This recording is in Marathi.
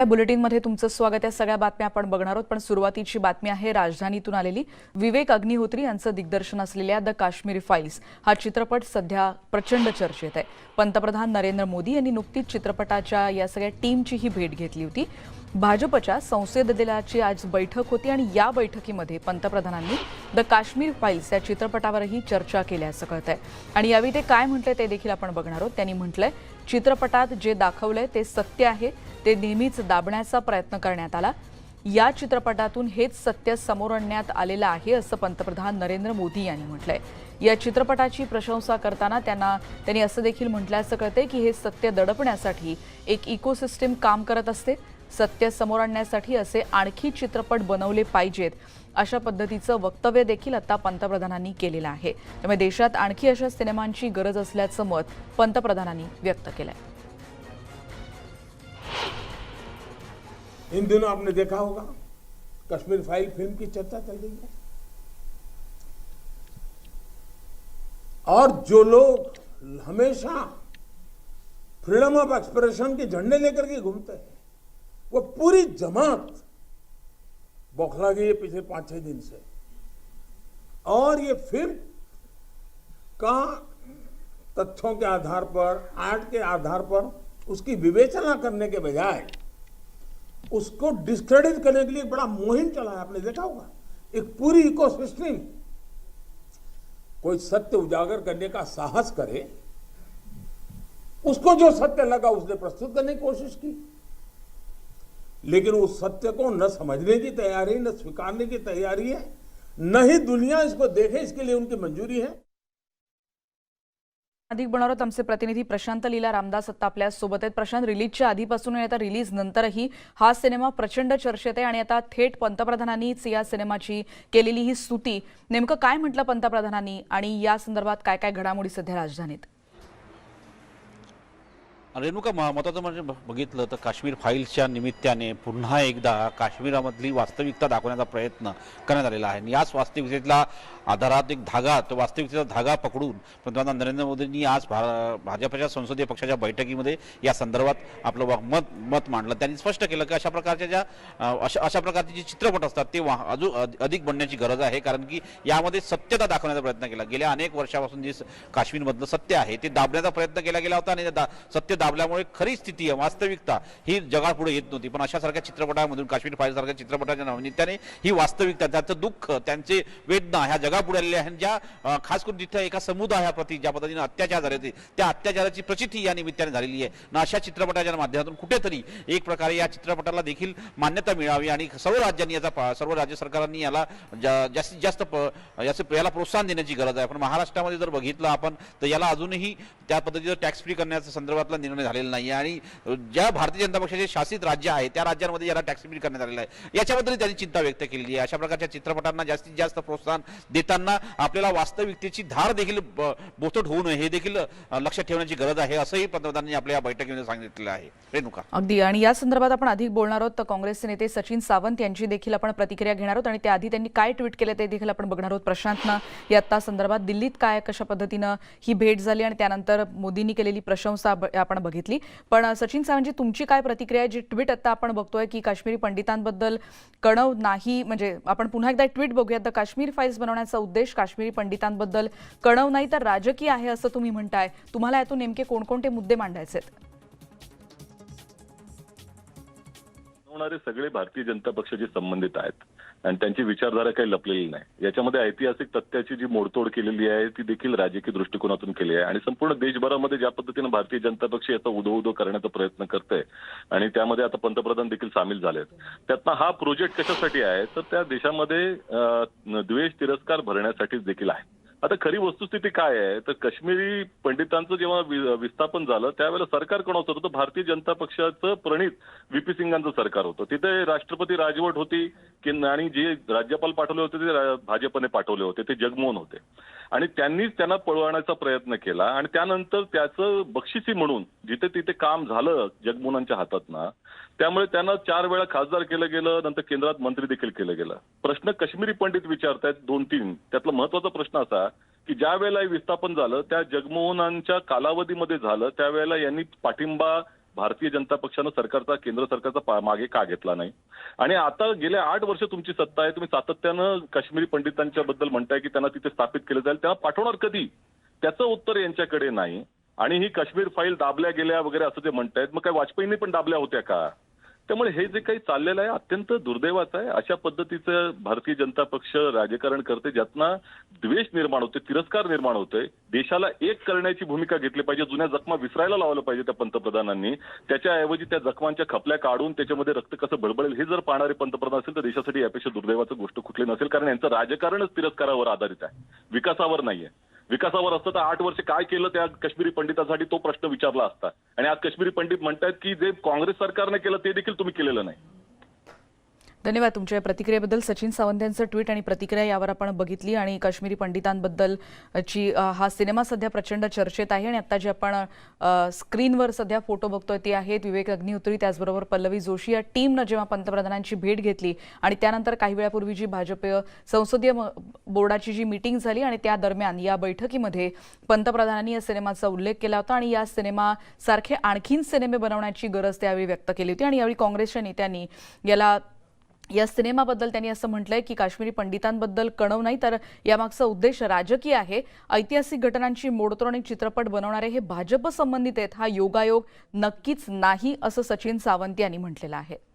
या बुलेटिनमध्ये तुमचं स्वागत. आहे सगळ्या बातम्या आपण बघणार आहोत. पण सुरुवातीची बातमी आहे राजधानीतून आलेली विवेक अग्निहोत्री यांचं दिग्दर्शन असलेल्या द काश्मीरी फाईल्स. हा चित्रपट सध्या प्रचंड चर्चेत आहे. पंतप्रधान नरेंद्र मोदी यांनी नुकतीच चित्रपटाच्या या सगळ्या टीमची ही भेट घेतली होती. भाजपच्या संसद दलाची आज बैठक होती आणि या बैठकीमध्ये पंतप्रधानांनी द काश्मीर फाईल्स या चित्रपटावरही चर्चा केल्याचं कळत आहे आणि यावेळी ते काय म्हटलंय ते देखील आपण बघणार आहोत. त्यांनी म्हटलंय चित्रपटात जे दाखवलंय ते सत्य आहे ते नेहमीच दाबण्याचा प्रयत्न करण्यात आला. या चित्रपटातून हेच सत्य समोर आणण्यात आलेलं आहे असं पंतप्रधान नरेंद्र मोदी यांनी म्हटलंय. या चित्रपटाची प्रशंसा करताना त्यांना त्यांनी असं देखील म्हटल्याचं कळतंय की हे सत्य दडपण्यासाठी एक इकोसिस्टीम काम करत असते. सत्य समोर आणण्यासाठी असे आणखी चित्रपट बनवले पाहिजेत. अशा पद्धतीचं वक्तव्य देखील आता पंतप्रधानांनी केलेलं आहे. त्यामुळे देशात आणखी अशा सिनेमांची गरज असल्याचं मत पंतप्रधानांनी व्यक्त केलंय. इन दिनों आपने देखा होगा कश्मीर फाइल फिल्म की चर्चा चल रही है। और जो लोग हमेशा फ्रीडम ऑफ एक्सप्रेशन के झंडे लेकर के घूमते हैं वो पूरी जमात बौखला गई है पिछले पाँच छह दिन से। और ये फ़िल्म का तथ्यों के आधार पर, आर्ट के आधार पर उसकी विवेचना करने के बजाय उसको डिस्क्रेडिट करने के लिए बड़ा मुहिम चला है, आपने देखा होगा। एक पूरी इकोसिस्टम कोई सत्य उजागर करने का साहस करे, उसको जो सत्य लगा उसने प्रस्तुत करने की कोशिश की। लेकिन उस सत्य को न समझने की तैयारी न स्वीकारने की तैयारी है न ही दुनिया इसको देखे इसके लिए उनकी मंजूरी है। अधिक बनवत आहोत आमचे प्रतिनिधी प्रशांत लीला रामदास आता आपल्यासोबत आहेत. प्रशांत रिलीजच्या आधीपासून आणि आता रिलीज नंतरही हा सिनेमा प्रचंड चर्चेत आहे आणि आता थेट पंतप्रधानांनीच या सिनेमाची केलेली ही स्तुती. नेमकं काय म्हटलं पंतप्रधानांनी आणि या संदर्भात काय काय घडामोडी सध्या राजधानीत? रेणुका म- महत्वाचं म्हणजे ब- बघितलं तर काश्मीर फाईल्सच्या निमित्ताने पुन्हा एकदा काश्मीरामधली वास्तविकता दाखवण्याचा प्रयत्न करण्यात आलेला आहे. आणि याच वास्तविकतेतला आधारात एक धागा तो वास्तविकतेचा धागा पकडून पंतप्रधान नरेंद्र मोदींनी आज भा भाजपच्या संसदीय पक्षाच्या बैठकीमध्ये या संदर्भात आपलं मत मत मांडलं. त्यांनी स्पष्ट केलं की अशा प्रकारच्या ज्या अशा अशा प्रकारचे जे चित्रपट असतात ते वा- अजून अधिक बनण्याची गरज आहे. कारण की यामध्ये सत्यता दाखवण्याचा प्रयत्न केला. गेल्या अनेक वर्षापासून जे काश्मीरमधलं सत्य आहे ते दाबण्याचा प्रयत्न केला गेला होता आणि दा- सत्य दाबल्यामुळे खरी स्थिती आहे वास्तविकता ही जगापुढे येत नव्हती. पण अशा सारख्या चित्रपटामधून काश्मीर फाईल सारख्या चित्रपटाच्या निमित्ताने ही वास्तविकता त्यांचं दुःख त्यांचे वेदना ह्या जगापुढे आलेल्या आहेत. ज्या खास करून तिथं एका समुदायाप्रती ज्या पद्धतीने अत्याचार झाले होते त्या अत्याचाराची प्रचिती या निमित्ताने झालेली आहे. ना अशा चित्रपटाच्या माध्यमातून कुठेतरी एक प्रकारे या चित्रपटाला देखील मान्यता मिळावी आणि सर्व राज्यांनी याचा सर्व राज्य सरकारांनी याला जास्तीत जास्त प- याचं याला प्रोत्साहन देण्याची गरज आहे. पण महाराष्ट्रामध्ये जर बघितलं आपण तर याला अजूनही त्या पद्धतीचं टॅक्स फ्री करण्याच्या संदर्भातला निर्णय झालेला नाही आणि ज्या भारतीय जनता पक्षाचे शासित राज्य आहे त्या राज्यांमध्ये याला टॅक्स फ्री करण्यात आलेला आहे. याच्याबद्दल त्यांनी चिंता व्यक्त केलेली आहे. अशा प्रकारच्या चित्रपटांना जास्तीत जास्त प्रोत्साहन देताना आपल्याला वास्तविकतेची धार देखील बोथट होऊ नये हे देखील लक्षात ठेवण्याची गरज आहे असंही पंतप्रधानांनी आपल्या या बैठकीमध्ये सांगितलेलं आहे. रेणुका. अगदी. आणि या संदर्भात आपण अधिक बोलणार आहोत तर काँग्रेसचे नेते सचिन सावंत यांची देखील आपण प्रतिक्रिया घेणार आहोत. आणि त्याआधी त्यांनी काय ट्विट केलं ते देखील आपण बघणार आहोत. प्रशांतनं या संदर्भात दिल्लीत काय कशा पद्धतीनं ही भेट झाली? आणि त्यानंतर मोदींनी केलेली प्रशंसा आपण आपण बघितली. पण सचिन सावंतजी तुमची काय प्रतिक्रिया आहे? जी ट्विट आता आपण बघतोय की काश्मीरी पंडितांबद्दल कणव नाही म्हणजे आपण पुन्हा एकदा ट्विट बघूयात. द काश्मीर फाईल्स बनवण्याचा उद्देश काश्मीरी पंडितांबद्दल कणव नाही तर राजकीय आहे असं तुम्ही म्हणताय. तुम्हाला यातून नेमके कोणकोणते मुद्दे मांडायचे आहेत? सगळे भारतीय जनता पक्षाशी संबंधित आहेत. आणि त्यांची विचारधारा काही लपलेली नाही. याच्यामध्ये ऐतिहासिक तथ्याची जी मोडतोड केलेली आहे ती देखील राजकीय दृष्टिकोनातून केली आहे. आणि संपूर्ण देशभरामध्ये ज्या पद्धतीनं भारतीय जनता पक्ष याचा उदो उदो करण्याचा प्रयत्न करतोय आणि त्यामध्ये आता पंतप्रधान देखील सामील झालेत. त्यातनं हा प्रोजेक्ट कशासाठी आहे? तर त्या देशामध्ये द्वेष तिरस्कार भरण्यासाठीच देखील आहे. आता खरी वस्तुस्थिती काय आहे? तर काश्मीरी पंडितांचं जेव्हा विस्थापन झालं त्यावेळेला सरकार कोणाचं होतं? भारतीय जनता पक्षाचं प्रणित व्हीपी सिंगांचं सरकार होतं. तिथे राष्ट्रपती राजवट होती की आणि जे राज्यपाल पाठवले होते ते भाजपने पाठवले होते ते जगमोहन होते. आणि त्यांनीच त्यांना पळवण्याचा प्रयत्न केला आणि त्यानंतर त्याचं बक्षिसी म्हणून जिथे तिथे काम झालं जगमोहनांच्या हातातनं त्यामुळे त्यांना चार वेळा खासदार केलं गेलं नंतर केंद्रात मंत्री देखील केलं गेलं. प्रश्न काश्मीरी पंडित विचारतायत दोन तीन त्यातला महत्त्वाचा प्रश्न असा की ज्या वेळेला हे विस्थापन झालं त्या जगमोहनांच्या कालावधीमध्ये झालं त्यावेळेला यांनी पाठिंबा भारतीय जनता पक्षानं सरकारचा केंद्र सरकारचा मागे का घेतला नाही? आणि आता गेल्या आठ वर्ष तुमची सत्ता आहे तुम्ही सातत्यानं काश्मीरी पंडितांच्या बद्दल म्हणताय की त्यांना तिथे स्थापित केलं जाईल. त्यांना पाठवणार कधी? त्याचं उत्तर यांच्याकडे नाही. आणि ही काश्मीर फाईल दाबल्या गेल्या वगैरे असं ते म्हणतायत मग काय वाजपेयींनी पण दाबल्या होत्या का? त्यामुळे हे जे काही चाललेलं आहे अत्यंत दुर्दैवाचं आहे. अशा पद्धतीचं भारतीय जनता पक्ष राजकारण करते ज्यातना द्वेष निर्माण होते तिरस्कार निर्माण होतोय. देशाला एक करण्याची भूमिका घेतली पाहिजे जुन्या जखमा विसरायला लावलं पाहिजे त्या पंतप्रधानांनी. त्याच्याऐवजी त्या जखमांच्या खपल्या काढून त्याच्यामध्ये रक्त कसं बळबळेल हे जर पाहणारे पंतप्रधान असेल तर देशासाठी यापेक्षा दुर्दैवाचं गोष्ट कुठली नसेल कारण यांचं राजकारणच तिरस्कारावर आधारित आहे. विकासावर नाहीये. विकासावर असतं. तर आठ वर्ष काय केलं त्या काश्मीरी पंडितांसाठी तो प्रश्न विचारला असता. आणि आज काश्मीरी पंडित म्हणतात की जे काँग्रेस सरकारने केलं ते देखील तुम्ही केलेलं नाही. धन्यवाद तुमच्या प्रतिक्रियेबद्दल. सचिन सावंत यांचं ट्विट आणि प्रतिक्रिया यावर आपण बघितली आणि काश्मीरी पंडितांबद्दल ची हा सिनेमा सध्या प्रचंड चर्चेत आहे आणि आता जे आपण स्क्रीनवर सध्या फोटो बघतोय ते आहेत. विवेक अग्निहोत्री त्याचबरोबर पल्लवी जोशी. या टीमनं जेव्हा पंतप्रधानांची भेट घेतली आणि त्यानंतर काही वेळापूर्वी जी भाजप संसदीय म- बोर्डाची जी मीटिंग झाली आणि त्या दरम्यान या बैठकीमध्ये पंतप्रधानांनी या सिनेमाचा उल्लेख केला होता आणि या सिनेमासारखे आणखीन सिनेमे बनवण्याची गरज त्यावेळी व्यक्त केली होती आणि यावेळी काँग्रेसच्या नेत्यांनी याला या सिनेमाबद्दल त्यांनी असं म्हटलंय की काश्मीरी पंडितांबद्दल कणव नाही तर यामागचा उद्देश राजकीय आहे. ऐतिहासिक घटनांची मोडतोड आणि चित्रपट बनवणारे हे भाजप संबंधित आहेत. हा योगायोग नक्कीच नाही असं सचिन सावंत यांनी म्हटलेलं आहे.